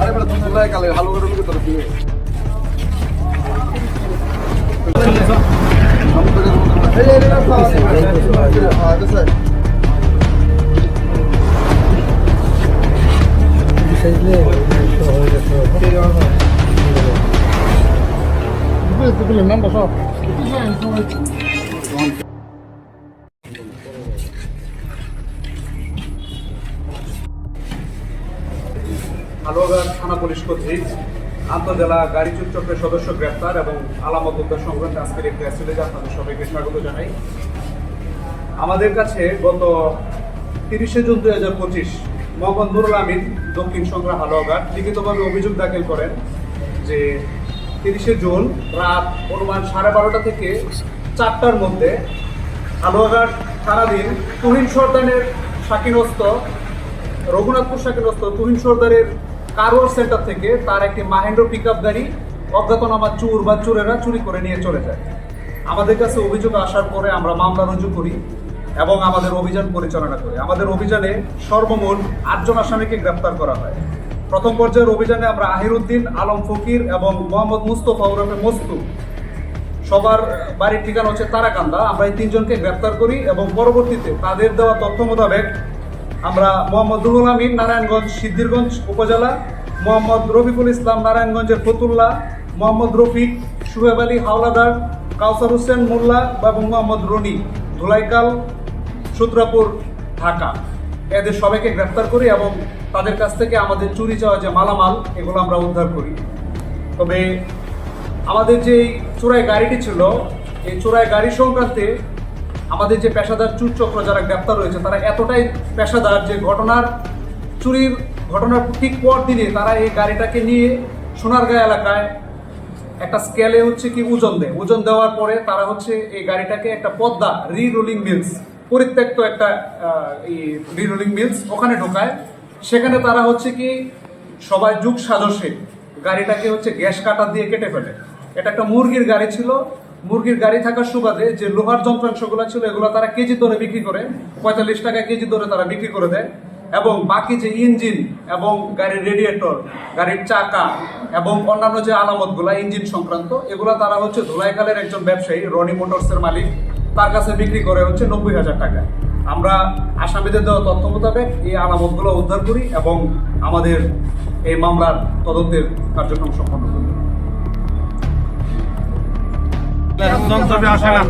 আরে বেটা ভালো করে লুকে তোর দিয়ে হালুয়াঘাট থানা পুলিশ কর্তৃক আন্তজেলা গাড়ি চক্রের সদস্য গ্রেপ্তার এবং আলামত উদ্ধার সংক্রান্ত আজকের একটি অ্যাসিডেজে আপনাদের সবাইকে স্বাগত জানাই। আমাদের কাছে গত তিরিশে জুন দুই হাজার পঁচিশ মোহাম্মদ নুরুল আমিন দক্ষিণ সংগ্রাম হালুয়াঘাট লিখিতভাবে অভিযোগ দাখিল করেন যে তিরিশে জুন রাত অনুমান সাড়ে বারোটা থেকে চারটার মধ্যে হালুয়াঘাট সারাদিন তুহিন সর্দানের শাকিনস্ত রঘুনাথপুর শাকিনস্ত তুহিন সর্দারের কারোর সেন্টার থেকে তার একটি মাহেন্দ্র পিক আপ গাড়ি, অজ্ঞাতনামা চুর বা চোরেরা চুরি করে নিয়ে চলে যায়। আমাদের কাছে অভিযোগ আসার পরে আমরা মামলা রুজু করি এবং আমাদের অভিযান পরিচালনা করি। আমাদের অভিযানে সর্বমোট আটজন আসামিকে গ্রেপ্তার করা হয়। প্রথম পর্যায়ের অভিযানে আমরা আহিরুদ্দিন, আলম ফকির এবং মোহাম্মদ মুস্তফা ওরফে মস্তু। সবার বাড়ির ঠিকানা হচ্ছে তারাকান্দা। আমরা এই তিনজনকে গ্রেপ্তার করি এবং পরবর্তীতে তাদের দেওয়া তথ্য মোতাবেক আমরা মোহাম্মদ রুহুল আমিন, নারায়ণগঞ্জ, সিদ্ধিরগঞ্জ উপজেলা, মোহাম্মদ রফিকুল ইসলাম, নারায়ণগঞ্জের ফতুল্লা, মোহাম্মদ রফিক, সুহেব আলী হাওলাদার, কাউসার হোসেন মোল্লা এবং মোহাম্মদ রনি, ধুলাইকাল, সূত্রাপুর, ঢাকা। এদের সবাইকে গ্রেপ্তার করি এবং তাদের কাছ থেকে আমাদের চুরি যাওয়া যে মালামাল, এগুলো আমরা উদ্ধার করি। তবে আমাদের যে চোরাই গাড়িটি ছিল, এই চোরাই গাড়ি সংক্রান্তে আমাদের যে পেশাদার চুর চক্র যারা গ্রেপ্তার রয়েছে, তারা এতটাই পেশাদার যে ঘটনার চুরির ঘটনার ঠিক পর দিনে তারা এই গাড়িটাকে নিয়ে সোনারগাঁ এলাকায় একটা স্কেলে হচ্ছে কি ওজন দেয়। ওজন দেওয়ার পরে তারা হচ্ছে এই গাড়িটাকে একটা পদ্মা রি রোলিং মিলস পরিত্যক্ত একটা রি রোলিং মিলস ওখানে ঢোকায়। সেখানে তারা হচ্ছে কি সবাই যুগ সাজসে গাড়িটাকে হচ্ছে গ্যাস কাটার দিয়ে কেটে ফেলে। এটা একটা মুরগির গাড়ি ছিল মুরগির গাড়ি থাকার সুবাদে যে লোহার যন্ত্রাংশগুলো ছিল, এগুলো তারা কেজি দরে বিক্রি করে, পঁয়তাল্লিশ টাকা কেজি দরে তারা বিক্রি করে দেয়। এবং বাকি যে ইঞ্জিন এবং গাড়ির রেডিয়েটর, গাড়ির চাকা এবং অন্যান্য যে আলামতগুলা, ইঞ্জিন সংক্রান্ত, এগুলো তারা হচ্ছে ধুলাইখালের একজন ব্যবসায়ী, রনি মোটরসের মালিক, তার কাছে বিক্রি করে হচ্ছে নব্বই হাজার টাকা। আমরা আসামিদের দেওয়া তথ্য মোতাবেক এই আলামতগুলো উদ্ধার করি এবং আমাদের এই মামলার তদন্তের কার্যক্রম সম্পন্ন করি। তবে আসে না।